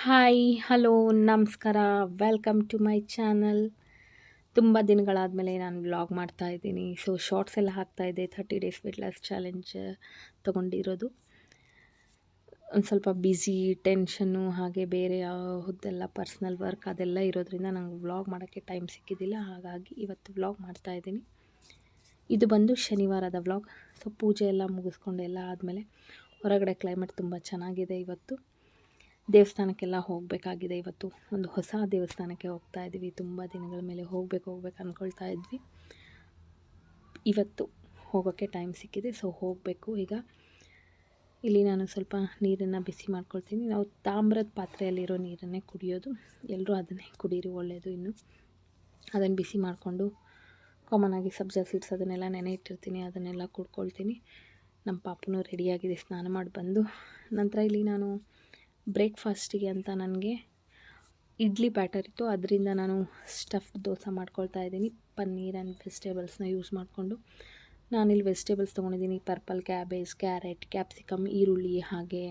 Hi hello ನಮಸ್ಕಾರ. Welcome to my channel ತುಂಬ ದಿನಗಳಾದಮೇಲೆ ನಾನು ವ್ಲಾಗ್ ಮಾಡ್ತಾ ಇದ್ದೀನಿ. ಸೊ ಶಾರ್ಟ್ಸ್ ಎಲ್ಲ ಹಾಕ್ತಾಯಿದ್ದೆ thirty days with less challenge ತೊಗೊಂಡಿರೋದು. ಒಂದು ಸ್ವಲ್ಪ ಬ್ಯುಸಿ ಟೆನ್ಷನ್ನು ಹಾಗೆ ಬೇರೆ ಯಾವುದೆಲ್ಲ ಪರ್ಸ್ನಲ್ ವರ್ಕ್ ಅದೆಲ್ಲ ಇರೋದ್ರಿಂದ ನಂಗೆ ವ್ಲಾಗ್ ಮಾಡೋಕ್ಕೆ ಟೈಮ್ ಸಿಕ್ಕಿದ್ದಿಲ್ಲ. ಹಾಗಾಗಿ ಇವತ್ತು ವ್ಲಾಗ್ ಮಾಡ್ತಾ ಇದ್ದೀನಿ. ಇದು ಬಂದು ಶನಿವಾರದ ವ್ಲಾಗ್ ಸೊ ಪೂಜೆ ಎಲ್ಲ ಮುಗಿಸ್ಕೊಂಡು ಎಲ್ಲ ಆದಮೇಲೆ ಹೊರಗಡೆ ಕ್ಲೈಮೇಟ್ ತುಂಬ ಚೆನ್ನಾಗಿದೆ ಇವತ್ತು. ದೇವಸ್ಥಾನಕ್ಕೆಲ್ಲ ಹೋಗಬೇಕಾಗಿದೆ ಇವತ್ತು. ಒಂದು ಹೊಸ ದೇವಸ್ಥಾನಕ್ಕೆ ಹೋಗ್ತಾ ಇದ್ವಿ ತುಂಬ ದಿನಗಳ ಮೇಲೆ ಹೋಗಬೇಕು, ಹೋಗ್ಬೇಕು ಅಂದ್ಕೊಳ್ತಾ ಇದ್ವಿ. ಇವತ್ತು ಹೋಗೋಕ್ಕೆ ಟೈಮ್ ಸಿಕ್ಕಿದೆ. ಸೊ ಹೋಗಬೇಕು. ಈಗ ಇಲ್ಲಿ ನಾನು ಸ್ವಲ್ಪ ನೀರನ್ನು ಬಿಸಿ ಮಾಡ್ಕೊಳ್ತೀನಿ. ನಾವು ತಾಮ್ರದ ಪಾತ್ರೆಯಲ್ಲಿರೋ ನೀರನ್ನೇ ಕುಡಿಯೋದು. ಎಲ್ಲರೂ ಅದನ್ನೇ ಕುಡೀರಿ ಒಳ್ಳೆಯದು ಇನ್ನು. ಅದನ್ನು ಬಿಸಿ ಮಾಡಿಕೊಂಡು ಕಾಮನ್ ಆಗಿ ಸಬ್ಜಾ ಸೀಡ್ಸ್ ಅದನ್ನೆಲ್ಲ ನೆನೆ ಇಟ್ಟಿರ್ತೀನಿ ಅದನ್ನೆಲ್ಲ ಕುಡ್ಕೊಳ್ತೀನಿ. ನಮ್ಮ ಪಾಪನೂ ರೆಡಿಯಾಗಿದೆ ಸ್ನಾನ ಮಾಡಿ ಬಂದು. ನಂತರ ಇಲ್ಲಿ ನಾನು ಬ್ರೇಕ್ಫಾಸ್ಟಿಗೆ ಅಂತ ನನಗೆ ಇಡ್ಲಿ ಬ್ಯಾಟರ್ ಇತ್ತು. ಅದರಿಂದ ನಾನು ಸ್ಟಫ್ ದೋಸೆ ಮಾಡ್ಕೊಳ್ತಾ ಇದ್ದೀನಿ. ಪನ್ನೀರ್ ಆ್ಯಂಡ್ ವೆಜಿಟೇಬಲ್ಸ್ನ ಯೂಸ್ ಮಾಡಿಕೊಂಡು ನಾನಿಲ್ಲಿ ವೆಜಿಟೇಬಲ್ಸ್ ತೊಗೊಂಡಿದ್ದೀನಿ. ಪರ್ಪಲ್ ಕ್ಯಾಬೇಜ್, ಕ್ಯಾರೆಟ್, ಕ್ಯಾಪ್ಸಿಕಮ್, ಈರುಳ್ಳಿ ಹಾಗೆ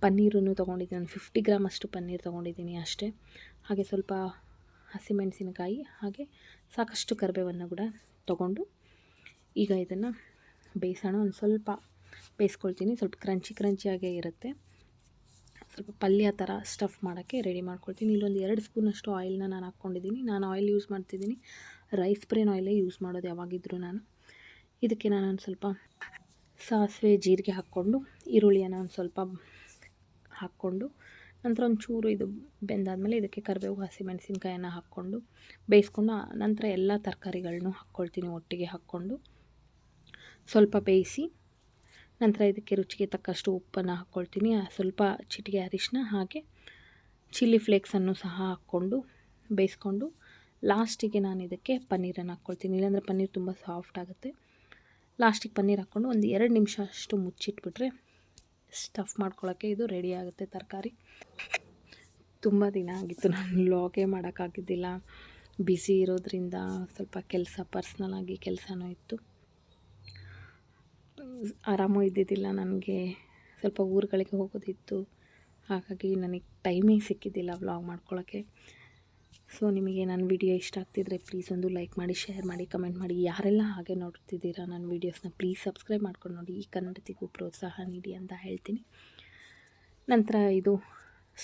ಪನ್ನೀರನ್ನು ತೊಗೊಂಡಿದ್ದೀನಿ. ನಾನು ಫಿಫ್ಟಿ ಗ್ರಾಮ್ ಅಷ್ಟು ಪನ್ನೀರ್ ತೊಗೊಂಡಿದ್ದೀನಿ ಅಷ್ಟೇ. ಹಾಗೆ ಸ್ವಲ್ಪ ಹಸಿಮೆಣಸಿನಕಾಯಿ ಹಾಗೆ ಸಾಕಷ್ಟು ಕರಿಬೇವನ್ನು ಕೂಡ ತೊಗೊಂಡು ಈಗ ಇದನ್ನು ಬೇಯಿಸೋಣ. ಒಂದು ಸ್ವಲ್ಪ ಬೇಯಿಸ್ಕೊಳ್ತೀನಿ. ಸ್ವಲ್ಪ ಕ್ರಂಚಿ ಕ್ರಂಚಿಯಾಗೇ ಇರುತ್ತೆ. ಸ್ವಲ್ಪ ಪಲ್ಯ ಥರ ಸ್ಟಫ್ ಮಾಡೋಕ್ಕೆ ರೆಡಿ ಮಾಡ್ಕೊಳ್ತೀನಿ. ಇಲ್ಲೊಂದು ಎರಡು ಸ್ಪೂನಷ್ಟು ಆಯಿಲ್ನ ನಾನು ಹಾಕ್ಕೊಂಡಿದ್ದೀನಿ. ನಾನು ಆಯಿಲ್ ಯೂಸ್ ಮಾಡ್ತಿದ್ದೀನಿ. ರೈಸ್ ಬ್ರೇನ್ ಆಯಿಲೇ ಯೂಸ್ ಮಾಡೋದು ಯಾವಾಗಿದ್ದರೂ ನಾನು. ಇದಕ್ಕೆ ನಾನು ಒಂದು ಸ್ವಲ್ಪ ಸಾಸಿವೆ, ಜೀರಿಗೆ ಹಾಕ್ಕೊಂಡು, ಈರುಳ್ಳಿಯನ್ನು ಒಂದು ಸ್ವಲ್ಪ ಹಾಕ್ಕೊಂಡು, ನಂತರ ಒಂದು ಚೂರು ಇದು ಬೆಂದಾದಮೇಲೆ ಇದಕ್ಕೆ ಕರಿಬೇವು ಹಸಿಮೆಣಸಿನ್ಕಾಯನ್ನು ಹಾಕ್ಕೊಂಡು, ಬೇಯಿಸ್ಕೊಂಡು ನಂತರ ಎಲ್ಲ ತರಕಾರಿಗಳನ್ನೂ ಹಾಕ್ಕೊಳ್ತೀನಿ ಒಟ್ಟಿಗೆ ಹಾಕ್ಕೊಂಡು. ಸ್ವಲ್ಪ ಬೇಯಿಸಿ ನಂತರ ಇದಕ್ಕೆ ರುಚಿಗೆ ತಕ್ಕಷ್ಟು ಉಪ್ಪನ್ನು ಹಾಕ್ಕೊಳ್ತೀನಿ ಸ್ವಲ್ಪ ಚಿಟಿಗೆ ಅರಿಶಿನ ಹಾಗೆ ಚಿಲ್ಲಿ ಫ್ಲೇಕ್ಸನ್ನು ಸಹ ಹಾಕ್ಕೊಂಡು ಬೇಯಿಸ್ಕೊಂಡು ಲಾಸ್ಟಿಗೆ ನಾನು ಇದಕ್ಕೆ ಪನ್ನೀರನ್ನು ಹಾಕ್ಕೊಳ್ತೀನಿ ಇಲ್ಲಾಂದರೆ ಪನ್ನೀರ್ ತುಂಬ ಸಾಫ್ಟ್ ಆಗುತ್ತೆ. ಲಾಸ್ಟಿಗೆ ಪನ್ನೀರ್ ಹಾಕ್ಕೊಂಡು ಒಂದು ಎರಡು ನಿಮಿಷ ಅಷ್ಟು ಮುಚ್ಚಿಟ್ಬಿಟ್ರೆ ಸ್ಟಫ್ ಮಾಡ್ಕೊಳ್ಳೋಕ್ಕೆ ಇದು ರೆಡಿ ಆಗುತ್ತೆ ತರಕಾರಿ. ತುಂಬ ದಿನ ಆಗಿತ್ತು ನಾನು ಲಾಗೇ ಮಾಡೋಕ್ಕಾಗಿದ್ದಿಲ್ಲ. ಬಿಸಿ ಇರೋದ್ರಿಂದ ಸ್ವಲ್ಪ ಕೆಲಸ ಪರ್ಸ್ನಲ್ ಆಗಿ ಕೆಲಸನೂ ಇತ್ತು. ಆರಾಮು ಇದ್ದಿದ್ದಿಲ್ಲ. ನನಗೆ ಸ್ವಲ್ಪ ಊರುಗಳಿಗೆ ಹೋಗೋದಿತ್ತು. ಹಾಗಾಗಿ ನನಗೆ ಟೈಮೇ ಸಿಕ್ಕಿದ್ದಿಲ್ಲ ವ್ಲಾಗ್ ಮಾಡ್ಕೊಳ್ಳೋಕ್ಕೆ ಸೊ ನಿಮಗೆ ನನ್ನ ವಿಡಿಯೋ ಇಷ್ಟ ಆಗ್ತಿದ್ರೆ ಪ್ಲೀಸ್ ಒಂದು ಲೈಕ್ ಮಾಡಿ ಶೇರ್ ಮಾಡಿ ಕಮೆಂಟ್ ಮಾಡಿ. ಯಾರೆಲ್ಲ ಹಾಗೆ ನೋಡ್ತಿದ್ದೀರಾ ನನ್ನ ವೀಡಿಯೋಸ್ನ ಪ್ಲೀಸ್ ಸಬ್ಸ್ಕ್ರೈಬ್ ಮಾಡ್ಕೊಂಡು ನೋಡಿ. ಈ ಕನ್ನಡತಿಗೂ ಪ್ರೋತ್ಸಾಹ ನೀಡಿ ಅಂತ ಹೇಳ್ತೀನಿ. ನಂತರ ಇದು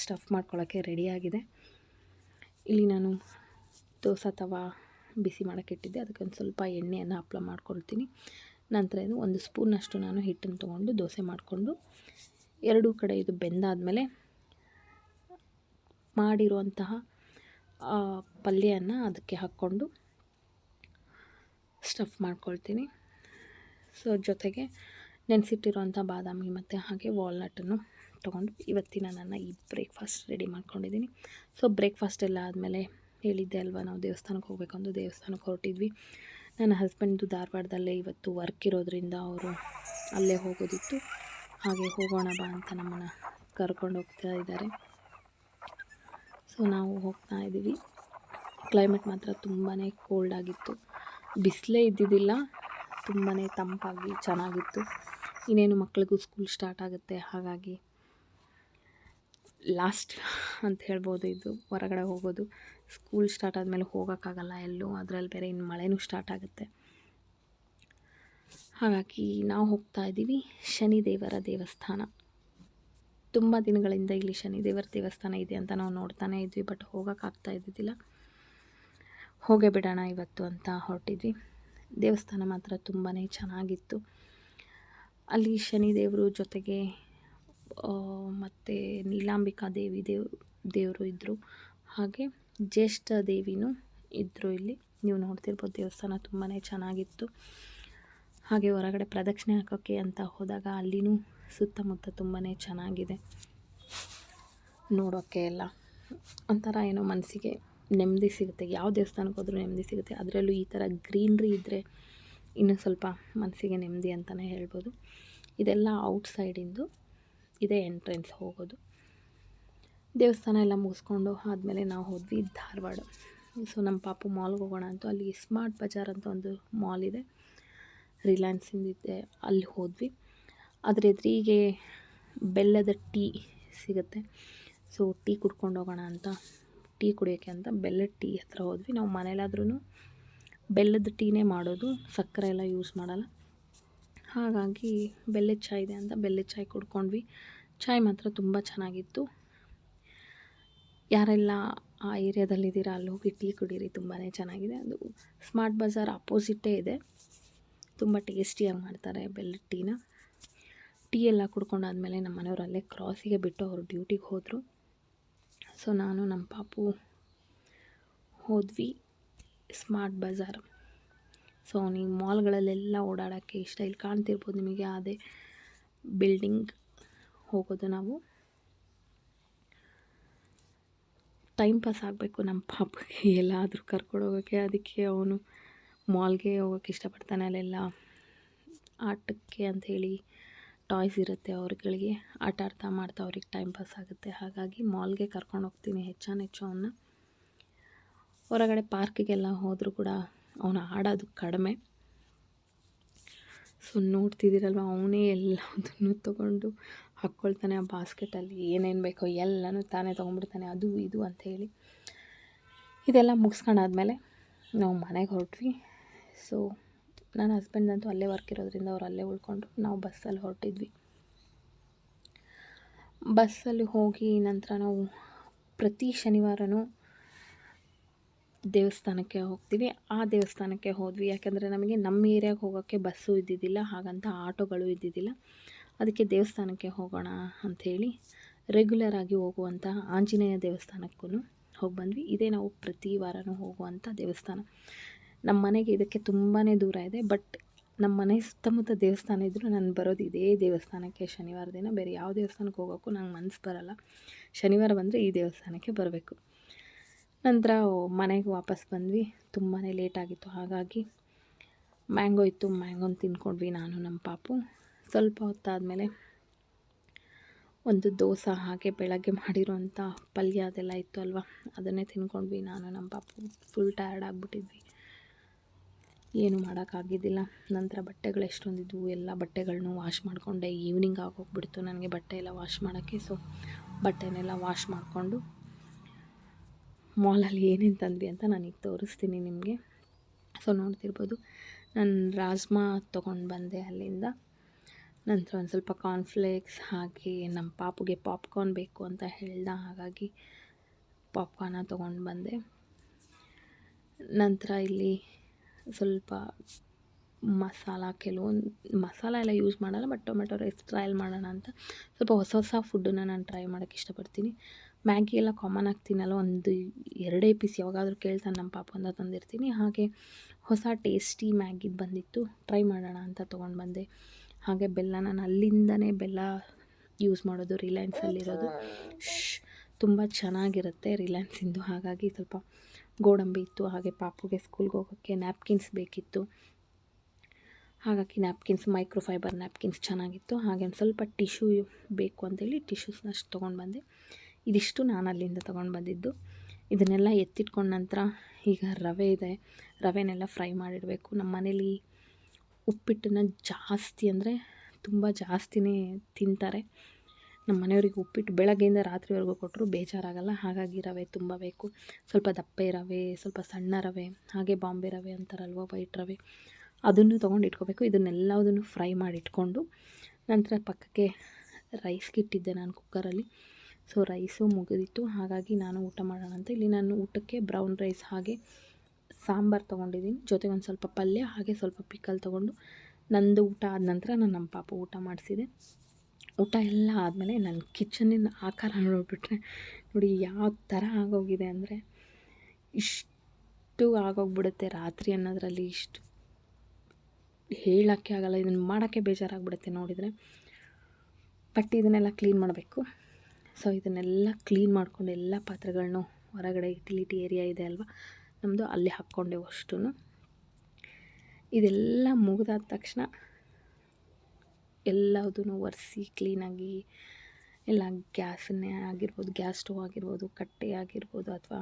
ಸ್ಟಫ್ ಮಾಡ್ಕೊಳ್ಳೋಕ್ಕೆ ರೆಡಿಯಾಗಿದೆ ಇಲ್ಲಿ ನಾನು ದೋಸೆ ತವಾ ಬಿಸಿ ಮಾಡೋಕ್ಕೆ ಇಟ್ಟಿದ್ದೆ. ಅದಕ್ಕೆ ಒಂದು ಸ್ವಲ್ಪ ಎಣ್ಣೆಯನ್ನು ಹಪ್ಪಳ ಮಾಡ್ಕೊಳ್ತೀನಿ. ನಂತರ ಇದು ಒಂದು ಸ್ಪೂನಷ್ಟು ನಾನು ಹಿಟ್ಟನ್ನು ತೊಗೊಂಡು ದೋಸೆ ಮಾಡಿಕೊಂಡು ಎರಡೂ ಕಡೆ ಇದು ಬೆಂದಾದಮೇಲೆ ಮಾಡಿರುವಂತಹ ಪಲ್ಯನ ಅದಕ್ಕೆ ಹಾಕ್ಕೊಂಡು ಸ್ಟಫ್ ಮಾಡ್ಕೊಳ್ತೀನಿ. ಸೊ ಜೊತೆಗೆ ನೆನೆಸಿಟ್ಟಿರುವಂಥ ಬಾದಾಮಿ ಮತ್ತು ಹಾಗೆ ವಾಲ್ನಟನ್ನು ತೊಗೊಂಡು ಇವತ್ತಿನ ನನ್ನ ಈ ಬ್ರೇಕ್ಫಾಸ್ಟ್ ರೆಡಿ ಮಾಡ್ಕೊಂಡಿದ್ದೀನಿ. ಸೊ ಬ್ರೇಕ್ಫಾಸ್ಟ್ ಎಲ್ಲ ಆದಮೇಲೆ ಹೇಳಿದ್ದೆ ಅಲ್ವಾ, ನಾವು ದೇವಸ್ಥಾನಕ್ಕೆ ಹೋಗ್ಬೇಕು ದೇವಸ್ಥಾನಕ್ಕೆ ಹೊರಟಿದ್ವಿ. ನನ್ನ ಹಸ್ಬೆಂಡ್ದು ಧಾರವಾಡದಲ್ಲೇ ಇವತ್ತು ವರ್ಕ್ ಇರೋದ್ರಿಂದ ಅವರು ಅಲ್ಲೇ ಹೋಗೋದಿತ್ತು. ಹಾಗೆ ಹೋಗೋಣ ಬಾ ಅಂತ ನಮ್ಮನ್ನು ಕರ್ಕೊಂಡು ಹೋಗ್ತಾ ಇದ್ದಾರೆ. ಸೊ ನಾವು ಹೋಗ್ತಾ ಇದ್ದೀವಿ. ಕ್ಲೈಮೇಟ್ ಮಾತ್ರ ತುಂಬಾ ಕೋಲ್ಡ್ ಆಗಿತ್ತು. ಬಿಸಿಲೇ ಇದ್ದಿದ್ದಿಲ್ಲ. ತುಂಬಾ ತಂಪಾಗಿ ಚೆನ್ನಾಗಿತ್ತು. ಇನ್ನೇನು ಮಕ್ಕಳಿಗೂ ಸ್ಕೂಲ್ ಸ್ಟಾರ್ಟ್ ಆಗುತ್ತೆ. ಹಾಗಾಗಿ ಲಾಸ್ಟ್ ಅಂತ ಹೇಳ್ಬೋದು ಇದು, ಹೊರಗಡೆ ಹೋಗೋದು. ಸ್ಕೂಲ್ ಸ್ಟಾರ್ಟ್ ಆದಮೇಲೆ ಹೋಗೋಕ್ಕಾಗಲ್ಲ ಎಲ್ಲೂ, ಅದರಲ್ಲಿ ಬೇರೆ ಇನ್ನು ಮಳೆನೂ ಸ್ಟಾರ್ಟ್ ಆಗುತ್ತೆ. ಹಾಗಾಗಿ ನಾವು ಹೋಗ್ತಾ ಇದ್ದೀವಿ ಶನಿದೇವರ ದೇವಸ್ಥಾನ. ತುಂಬ ದಿನಗಳಿಂದ ಇಲ್ಲಿ ಶನಿದೇವರ ದೇವಸ್ಥಾನ ಇದೆ ಅಂತ ನಾವು ನೋಡ್ತಾನೆ ಇದ್ವಿ ಬಟ್ ಹೋಗೋಕ್ಕಾಗ್ತಾ ಇದ್ದಿದ್ದಿಲ್ಲ. ಹೋಗೇ ಬಿಡೋಣ ಇವತ್ತು ಅಂತ ಹೊರಟಿದ್ವಿ. ದೇವಸ್ಥಾನ ಮಾತ್ರ ತುಂಬಾ ಚೆನ್ನಾಗಿತ್ತು. ಅಲ್ಲಿ ಶನಿದೇವರು ಜೊತೆಗೆ ಮತ್ತು ನೀಲಾಂಬಿಕಾ ದೇವಿ ದೇವ್, ದೇವರು ಇದ್ದರು ಹಾಗೆ ಜ್ಯೇಷ್ಠ ದೇವಿನೂ ಇದ್ದರು ಇಲ್ಲಿ. ನೀವು ನೋಡ್ತಿರ್ಬೋದು ದೇವಸ್ಥಾನ ತುಂಬಾ ಚೆನ್ನಾಗಿತ್ತು. ಹಾಗೆ ಹೊರಗಡೆ ಪ್ರದಕ್ಷಿಣೆ ಹಾಕೋಕ್ಕೆ ಅಂತ ಹೋದಾಗ ಅಲ್ಲಿನೂ ಸುತ್ತಮುತ್ತ ತುಂಬಾ ಚೆನ್ನಾಗಿದೆ. ನೋಡೋಕ್ಕೆ ಎಲ್ಲ. ಒಂಥರ ಏನೋ ಮನಸ್ಸಿಗೆ ನೆಮ್ಮದಿ ಸಿಗುತ್ತೆ. ಯಾವ ದೇವಸ್ಥಾನಕ್ಕೆ ಹೋದ್ರೂ ನೆಮ್ಮದಿ ಸಿಗುತ್ತೆ. ಅದರಲ್ಲೂ ಈ ಥರ ಗ್ರೀನ್ರಿ ಇದ್ದರೆ ಇನ್ನೂ ಸ್ವಲ್ಪ ಮನಸ್ಸಿಗೆ ನೆಮ್ಮದಿ ಅಂತಲೇ ಹೇಳ್ಬೋದು. ಇದೆಲ್ಲ ಔಟ್ಸೈಡಿಂದು ಇದೇ ಎಂಟ್ರೆನ್ಸ್ ಹೋಗೋದು. ದೇವಸ್ಥಾನ ಎಲ್ಲ ಮುಗಿಸ್ಕೊಂಡು ಆದಮೇಲೆ ನಾವು ಹೋದ್ವಿ ಧಾರವಾಡ. ಸೊ ನಮ್ಮ ಪಾಪು ಮಾಲ್ಗೆ ಹೋಗೋಣ ಅಂತ, ಅಲ್ಲಿ ಸ್ಮಾರ್ಟ್ ಬಜಾರ್ ಅಂತ ಒಂದು ಮಾಲ್ ಇದೆ. ರಿಲಯನ್ಸಿಂದಿದೆ ಅಲ್ಲಿ ಹೋದ್ವಿ. ಅದ್ರ ಎದುರಿಗೆ ಬೆಲ್ಲದ ಟೀ ಸಿಗುತ್ತೆ. ಸೊ ಟೀ ಕುಡ್ಕೊಂಡು ಹೋಗೋಣ ಅಂತ, ಟೀ ಕುಡಿಯೋಕ್ಕೆ ಅಂತ ಬೆಲ್ಲದ ಟೀ ಹತ್ರ ಹೋದ್ವಿ. ನಾವು ಮನೇಲಾದ್ರೂ ಬೆಲ್ಲದ ಟೀನೇ ಮಾಡೋದು, ಸಕ್ಕರೆ ಎಲ್ಲ ಯೂಸ್ ಮಾಡಲ್ಲ. ಹಾಗಾಗಿ ಬೆಲ್ಲದ ಚಾಯ್ ಇದೆ ಅಂತ ಬೆಲ್ಲದ ಚಾಯ್ ಕುಡ್ಕೊಂಡ್ವಿ. ಚಾಯ್ ಮಾತ್ರ ತುಂಬ ಚೆನ್ನಾಗಿತ್ತು. ಯಾರೆಲ್ಲ ಆ ಏರಿಯಾದಲ್ಲಿದ್ದೀರಾ, ಅಲ್ಲಿ ಹೋಗಿ ಟೀ ಕುಡೀರಿ ತುಂಬಾ ಚೆನ್ನಾಗಿದೆ. ಅದು ಸ್ಮಾರ್ಟ್ ಬಜಾರ್ ಅಪೋಸಿಟೇ ಇದೆ. ತುಂಬ ಟೇಸ್ಟಿಯಾಗಿ ಮಾಡ್ತಾರೆ ಬೆಲ್ಲದ ಟೀನ. ಟೀ ಎಲ್ಲ ಕುಡ್ಕೊಂಡಾದ್ಮೇಲೆ ನಮ್ಮ ಮನೆಯವರು ಅಲ್ಲೇ ಕ್ರಾಸಿಗೆ ಬಿಟ್ಟು ಅವರು ಡ್ಯೂಟಿಗೆ ಹೋದರು. ಸೊ ನಾನು, ನಮ್ಮ ಪಾಪು ಹೋದ್ವಿ ಸ್ಮಾರ್ಟ್ ಬಜಾರ್ ಸೊ, ನೀವು ಮಾಲ್ಗಳಲ್ಲೆಲ್ಲ ಓಡಾಡೋಕ್ಕೆ ಇಷ್ಟ ಇಲ್ಲಿ ಕಾಣ್ತಿರ್ಬೋದು ನಿಮಗೆ, ಅದೇ ಬಿಲ್ಡಿಂಗ್ ಹೋಗೋದು ನಾವು. ಟೈಮ್ ಪಾಸ್ ಆಗಬೇಕು ನಮ್ಮ ಪಾಪಗೆ, ಎಲ್ಲಾದರೂ ಕರ್ಕೊಂಡು ಹೋಗೋಕ್ಕೆ. ಅದಕ್ಕೆ ಅವನು ಮಾಲ್ಗೆ ಹೋಗೋಕ್ಕೆ ಇಷ್ಟಪಡ್ತಾನೆ ಅಲ್ಲೆಲ್ಲ. ಆಟಕ್ಕೆ ಅಂಥೇಳಿ ಟಾಯ್ಸ್ ಇರುತ್ತೆ ಅವ್ರುಗಳಿಗೆ. ಆಟ ಆಡ್ತಾ ಮಾಡ್ತಾ ಅವ್ರಿಗೆ ಟೈಮ್ ಪಾಸ್ ಆಗುತ್ತೆ. ಹಾಗಾಗಿ ಮಾಲ್ಗೆ ಕರ್ಕೊಂಡು ಹೋಗ್ತೀನಿ ಹೆಚ್ಚಾನು ಹೆಚ್ಚು ಅವನ್ನ. ಹೊರಗಡೆ ಪಾರ್ಕಿಗೆಲ್ಲ ಹೋದರೂ ಕೂಡ ಅವನು ಆಡೋದು ಕಡಿಮೆ. ಸೊ ನೋಡ್ತಿದ್ದೀರಲ್ವ, ಅವನೇ ಎಲ್ಲದನ್ನು ತೊಗೊಂಡು ಹಾಕ್ಕೊಳ್ತಾನೆ ಆ ಬಾಸ್ಕೆಟಲ್ಲಿ. ಏನೇನು ಬೇಕೋ ಎಲ್ಲನೂ ತಾನೇ ತೊಗೊಂಡ್ಬಿಡ್ತಾನೆ, ಅದು ಇದು ಅಂತ ಹೇಳಿ. ಇದೆಲ್ಲ ಮುಗಿಸ್ಕೊಂಡಾದ್ಮೇಲೆ ನಾವು ಮನೆಗೆ ಹೊರಟ್ವಿ. ಸೊ ನನ್ನ ಹಸ್ಬೆಂಡ್ ಅಲ್ಲೇ ವರ್ಕ್ ಇರೋದ್ರಿಂದ ಅವ್ರು ಅಲ್ಲೇ ಉಳ್ಕೊಂಡ್ರು ನಾವು ಬಸ್ಸಲ್ಲಿ ಹೊರಟಿದ್ವಿ. ಬಸ್ಸಲ್ಲಿ ಹೋಗಿ ನಂತರ ನಾವು ಪ್ರತಿ ಶನಿವಾರವೂ ದೇವಸ್ಥಾನಕ್ಕೆ ಹೋಗ್ತೀವಿ. ಆ ದೇವಸ್ಥಾನಕ್ಕೆ ಹೋದ್ವಿ. ಯಾಕೆಂದರೆ ನಮಗೆ ನಮ್ಮ ಏರಿಯಾಗೆ ಹೋಗೋಕ್ಕೆ ಬಸ್ಸು ಇದ್ದಿದ್ದಿಲ್ಲ. ಹಾಗಂತ ಆಟೋಗಳು ಇದ್ದಿದ್ದಿಲ್ಲ. ಅದಕ್ಕೆ ದೇವಸ್ಥಾನಕ್ಕೆ ಹೋಗೋಣ ಅಂಥೇಳಿ ರೆಗ್ಯುಲರಾಗಿ ಹೋಗುವಂಥ ಆಂಜನೇಯ ದೇವಸ್ಥಾನಕ್ಕೂ ಹೋಗಿ ಬಂದ್ವಿ. ಇದೇ ನಾವು ಪ್ರತಿ ವಾರವೂ ಹೋಗುವಂಥ ದೇವಸ್ಥಾನ. ನಮ್ಮ ಮನೆಗೆ ಇದಕ್ಕೆ ತುಂಬಾ ದೂರ ಇದೆ. ಬಟ್ ನಮ್ಮ ಮನೆ ಸುತ್ತಮುತ್ತ ದೇವಸ್ಥಾನ ಇದ್ದರೂ ನಾನು ಬರೋದು ಇದೇ ದೇವಸ್ಥಾನಕ್ಕೆ ಶನಿವಾರ ದಿನ. ಬೇರೆ ಯಾವ ದೇವಸ್ಥಾನಕ್ಕೆ ಹೋಗೋಕ್ಕೂ ನಂಗೆ ಮನಸ್ಸು ಬರೋಲ್ಲ. ಶನಿವಾರ ಬಂದರೆ ಈ ದೇವಸ್ಥಾನಕ್ಕೆ ಬರಬೇಕು. ನಂತರ ಮನೆಗೆ ವಾಪಸ್ ಬಂದ್ವಿ. ತುಂಬಾ ಲೇಟಾಗಿತ್ತು ಹಾಗಾಗಿ ಮ್ಯಾಂಗೋ ಇತ್ತು. ಮ್ಯಾಂಗೋನ ತಿನ್ಕೊಂಡ್ವಿ ನಾನು ನಮ್ಮ ಪಾಪು. ಸ್ವಲ್ಪ ಹೊತ್ತಾದಮೇಲೆ ಒಂದು ದೋಸೆ ಹಾಗೆ ಬೆಳಗ್ಗೆ ಮಾಡಿರೋಂಥ ಪಲ್ಯ ಅದೆಲ್ಲ ಇತ್ತು ಅಲ್ವಾ? ಅದನ್ನೇ ತಿನ್ಕೊಂಡ್ವಿ ನಾನು ನಮ್ಮ ಪಾಪು. ಫುಲ್ ಟಯರ್ಡ್ ಆಗಿಬಿಟ್ಟಿದ್ವಿ. ಏನು ಮಾಡೋಕ್ಕಾಗಿದ್ದಿಲ್ಲ. ನಂತರ ಬಟ್ಟೆಗಳು ಎಷ್ಟೊಂದಿದ್ವು. ಎಲ್ಲ ಬಟ್ಟೆಗಳನ್ನೂ ವಾಶ್ ಮಾಡಿಕೊಂಡೆ. ಈವ್ನಿಂಗ್ ಆಗೋಗ್ಬಿಡ್ತು. ನನಗೆ ಬಟ್ಟೆ ಎಲ್ಲ ವಾಶ್ ಮಾಡೋಕ್ಕೆ. ಸೊ ಬಟ್ಟೆನೆಲ್ಲ ವಾಶ್ ಮಾಡಿಕೊಂಡು ಮಾಲಲ್ಲಿ ಏನೇನು ತಂದ್ವಿ ಅಂತ ನಾನೀಗ ತೋರಿಸ್ತೀನಿ ನಿಮಗೆ. ಸೊ, ನೋಡ್ತಿರ್ಬೋದು. ನಾನು ರಾಜ್ಮಾ ತೊಗೊಂಡು ಬಂದೆ ಅಲ್ಲಿಂದ. ನಂತರ ಒಂದು ಸ್ವಲ್ಪ ಕಾರ್ನ್ಫ್ಲೇಕ್ಸ್ ಹಾಕಿ ನಮ್ಮ ಪಾಪುಗೆ ಪಾಪ್ಕಾರ್ನ್ ಬೇಕು ಅಂತ ಹೇಳ್ದ ಹಾಗಾಗಿ ಪಾಪ್ಕಾರ್ನ ತೊಗೊಂಡು ಬಂದೆ. ನಂತರ ಇಲ್ಲಿ ಸ್ವಲ್ಪ ಮಸಾಲ, ಕೆಲವೊಂದು ಮಸಾಲ ಎಲ್ಲ ಯೂಸ್ ಮಾಡಲ್ಲ ಬಟ್ ಟೊಮೆಟೊ ರೈಸ್ ಟ್ರಯಲ್ ಮಾಡೋಣ ಅಂತ ಸ್ವಲ್ಪ ಹೊಸ ಹೊಸ ಫುಡ್ಡನ್ನು ನಾನು ಟ್ರೈ ಮಾಡೋಕ್ಕೆ ಇಷ್ಟಪಡ್ತೀನಿ. ಮ್ಯಾಗಿ ಎಲ್ಲ ಕಾಮನ್ ಆಗಿ ತಿನ್ನಲ್ಲ ಒಂದು ಎರಡೇ ಪೀಸ್ ಯಾವಾಗಾದರೂ ಕೇಳ್ತಾನೆ ನಮ್ಮ ಪಾಪ ಅಂತ ತಂದಿರ್ತೀನಿ. ಹಾಗೆ ಹೊಸ ಟೇಸ್ಟಿ ಮ್ಯಾಗಿದು ಬಂದಿತ್ತು ಟ್ರೈ ಮಾಡೋಣ ಅಂತ ತೊಗೊಂಡು ಬಂದೆ. ಹಾಗೆ ಬೆಲ್ಲ ನಾನು ಅಲ್ಲಿಂದನೇ ಬೆಲ್ಲ ಯೂಸ್ ಮಾಡೋದು ರಿಲಯನ್ಸಲ್ಲಿರೋದು ತುಂಬ ಚೆನ್ನಾಗಿರುತ್ತೆ ರಿಲಯನ್ಸಿಂದು ಹಾಗಾಗಿ ಸ್ವಲ್ಪ ಗೋಡಂಬಿ ಇತ್ತು ಹಾಗೆ ಪಾಪುಗೆ ಸ್ಕೂಲ್ಗೆ ಹೋಗೋಕ್ಕೆ ನ್ಯಾಪ್ಕಿನ್ಸ್ ಬೇಕಿತ್ತು. ಹಾಗಾಗಿ ನ್ಯಾಪ್ಕಿನ್ಸ್ ಮೈಕ್ರೋಫೈಬರ್ ನ್ಯಾಪ್ಕಿನ್ಸ್ ಚೆನ್ನಾಗಿತ್ತು. ಹಾಗೆ ಒಂದು ಸ್ವಲ್ಪ ಟಿಶ್ಯೂ ಬೇಕು ಅಂತೇಳಿ ಟಿಶ್ಯೂಸ್ನಷ್ಟು ತೊಗೊಂಡು ಬಂದೆ. ಇದಿಷ್ಟು ನಾನು ಅಲ್ಲಿಂದ ತೊಗೊಂಡು ಬಂದಿದ್ದು. ಇದನ್ನೆಲ್ಲ ಎತ್ತಿಟ್ಕೊಂಡ ನಂತರ ಈಗ ರವೆ ಇದೆ. ರವೆನೆಲ್ಲ ಫ್ರೈ ಮಾಡಿಡಬೇಕು. ನಮ್ಮ ಮನೇಲಿ ಉಪ್ಪಿಟ್ಟನ್ನು ಜಾಸ್ತಿ ಅಂದರೆ ತುಂಬ ಜಾಸ್ತಿನೇ ತಿಂತಾರೆ. ನಮ್ಮ ಮನೆಯವ್ರಿಗೆ ಉಪ್ಪಿಟ್ಟು ಬೆಳಗ್ಗೆಯಿಂದ ರಾತ್ರಿವರೆಗೂ ಕೊಟ್ಟರು ಬೇಜಾರಾಗಲ್ಲ. ಹಾಗಾಗಿ ರವೆ ತುಂಬ ಬೇಕು. ಸ್ವಲ್ಪ ದಪ್ಪೆ ರವೆ, ಸ್ವಲ್ಪ ಸಣ್ಣ ರವೆ, ಹಾಗೆ ಬಾಂಬೆ ರವೆ ಅಂತಾರಲ್ವ, ವೈಟ್ ರವೆ. ಅದನ್ನು ತೊಗೊಂಡು ಇಟ್ಕೋಬೇಕು. ಇದನ್ನೆಲ್ಲದನ್ನು ಫ್ರೈ ಮಾಡಿ ಇಟ್ಕೊಂಡು ನಂತರ ಪಕ್ಕಕ್ಕೆ ರೈಸ್ಗಿಟ್ಟಿದ್ದೆ ನಾನು ಕುಕ್ಕರಲ್ಲಿ ಸೊ ರೈಸು ಮುಗಿದಿತ್ತು. ಹಾಗಾಗಿ ನಾನು ಊಟ ಮಾಡೋಣ ಅಂತ ಇಲ್ಲಿ ನಾನು ಊಟಕ್ಕೆ ಬ್ರೌನ್ ರೈಸ್ ಹಾಗೆ ಸಾಂಬಾರು ತೊಗೊಂಡಿದ್ದೀನಿ. ಜೊತೆಗೆ ಒಂದು ಸ್ವಲ್ಪ ಪಲ್ಯ, ಹಾಗೆ ಸ್ವಲ್ಪ ಪಿಕಲ್ ತೊಗೊಂಡು ನಂದು ಊಟ ಆದ ನಂತರ ನಾನು ನಮ್ಮ ಪಾಪ ಊಟ ಮಾಡಿಸಿದೆ. ಊಟ ಎಲ್ಲ ಆದಮೇಲೆ ನನ್ನ ಕಿಚನಿನ ಆಕಾರ ನೋಡಿಬಿಟ್ರೆ ನೋಡಿ ಯಾವ ಥರ ಆಗೋಗಿದೆ ಅಂದರೆ ಇಷ್ಟು ಆಗೋಗ್ಬಿಡುತ್ತೆ ರಾತ್ರಿ ಅನ್ನೋದರಲ್ಲಿ ಇಷ್ಟು ಹೇಳೋಕ್ಕೆ ಆಗಲ್ಲ, ಇದನ್ನು ಮಾಡೋಕ್ಕೆ ಬೇಜಾರಾಗ್ಬಿಡುತ್ತೆ ನೋಡಿದರೆ. ಬಟ್ ಇದನ್ನೆಲ್ಲ ಕ್ಲೀನ್ ಮಾಡಬೇಕು. ಸೊ, ಇದನ್ನೆಲ್ಲ ಕ್ಲೀನ್ ಮಾಡಿಕೊಂಡು ಎಲ್ಲ ಪಾತ್ರೆಗಳನ್ನೂ ಹೊರಗಡೆ ಯುಟಿಲಿಟಿ ಏರಿಯಾ ಇದೆ ಅಲ್ವಾ? ನಮ್ಮದು ಅಲ್ಲಿ ಹಾಕ್ಕೊಂಡೆವು ಅಷ್ಟು ಇದೆಲ್ಲ ಮುಗಿದಾದ ತಕ್ಷಣ ಎಲ್ಲದೂ ಒರೆಸಿ ಕ್ಲೀನಾಗಿ ಎಲ್ಲ ಗ್ಯಾಸನ್ನೇ ಆಗಿರ್ಬೋದು, ಗ್ಯಾಸ್ ಸ್ಟವ್ ಆಗಿರ್ಬೋದು, ಕಟ್ಟೆ ಆಗಿರ್ಬೋದು ಅಥವಾ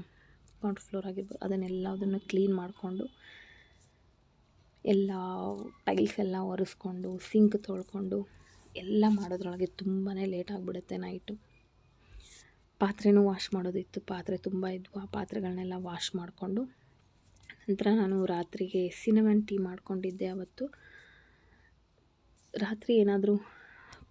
ಕೌಂಟ್ ಫ್ಲೋರ್ ಆಗಿರ್ಬೋದು ಅದನ್ನೆಲ್ಲದನ್ನು ಕ್ಲೀನ್ ಮಾಡಿಕೊಂಡು ಎಲ್ಲ ಟೈಲ್ಸ್ ಎಲ್ಲ ಒರೆಸ್ಕೊಂಡು, ಸಿಂಕ್ ತೊಳ್ಕೊಂಡು ಎಲ್ಲ ಮಾಡೋದ್ರೊಳಗೆ ತುಂಬಾ ಲೇಟ್ ಆಗಿಬಿಡುತ್ತೆ ನೈಟು. ಪಾತ್ರೆನೂ ವಾಶ್ ಮಾಡೋದಿತ್ತು. ಪಾತ್ರೆ ತುಂಬ ಇದ್ವು. ಆ ಪಾತ್ರೆಗಳನ್ನೆಲ್ಲ ವಾಶ್ ಮಾಡಿಕೊಂಡು ನಂತರ ನಾನು ರಾತ್ರಿಗೆ ಸಿನಮನ್ ಟೀ ಮಾಡ್ಕೊಂಡಿದ್ದೆ ಅವತ್ತು. ರಾತ್ರಿ ಏನಾದರೂ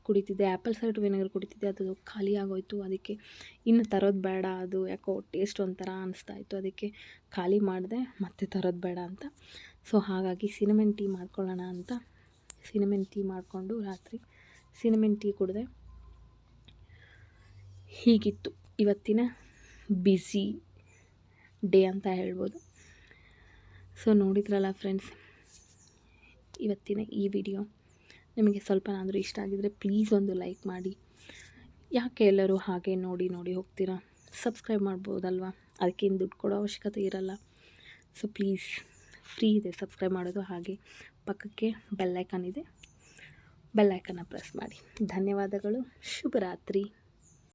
ಕುಡಿತಿದ್ದೆ. ಆ್ಯಪಲ್ ಸೈಡ್ ವಿನೆಗರ್ ಕುಡಿತಿದ್ದೆ. ಅದು ಖಾಲಿ ಆಗೋಯ್ತು. ಅದಕ್ಕೆ ಇನ್ನು ತರೋದು ಬೇಡ. ಅದು ಯಾಕೋ ಟೇಸ್ಟ್ ಒಂಥರ ಅನಿಸ್ತಾ ಇತ್ತು ಅದಕ್ಕೆ ಖಾಲಿ ಮಾಡಿದೆ. ಮತ್ತೆ ತರೋದು ಬೇಡ ಅಂತ. ಸೊ, ಹಾಗಾಗಿ ಸಿನಮನ್ ಟೀ ಮಾಡ್ಕೊಳ್ಳೋಣ ಅಂತ ಸಿನಮನ್ ಟೀ ಮಾಡಿಕೊಂಡು ರಾತ್ರಿ ಸಿನಮನ್ ಟೀ ಕುಡಿದೆ. ಹೀಗಿತ್ತು. ಇವತ್ತಿನ ಬಿಸಿ ಡೇ ಅಂತ ಹೇಳ್ಬೋದು. ಸೊ ನೋಡಿದ್ರಲ್ಲ ಫ್ರೆಂಡ್ಸ್ ಇವತ್ತಿನ ಈ ವಿಡಿಯೋ ನಿಮಗೆ ಸ್ವಲ್ಪನಾದರೂ ಇಷ್ಟ ಆಗಿದರೆ ಪ್ಲೀಸ್ ಒಂದು ಲೈಕ್ ಮಾಡಿ. ಯಾಕೆ ಎಲ್ಲರೂ ಹಾಗೆ ನೋಡಿ ನೋಡಿ ಹೋಗ್ತೀರಾ? ಸಬ್ಸ್ಕ್ರೈಬ್ ಮಾಡ್ಬೋದಲ್ವಾ? ಅದಕ್ಕೇನು ದುಡ್ಡು ಕೊಡೋ ಅವಶ್ಯಕತೆ ಇರಲ್ಲ. ಸೊ ಪ್ಲೀಸ್ ಫ್ರೀ ಇದೆ ಸಬ್ಸ್ಕ್ರೈಬ್ ಮಾಡೋದು ಹಾಗೆ. ಪಕ್ಕಕ್ಕೆ ಬೆಲ್ಲೈಕನ್ ಇದೆ. ಬೆಲ್ಲೈಕನ್ನ ಪ್ರೆಸ್ ಮಾಡಿ. ಧನ್ಯವಾದಗಳು. ಶುಭರಾತ್ರಿ.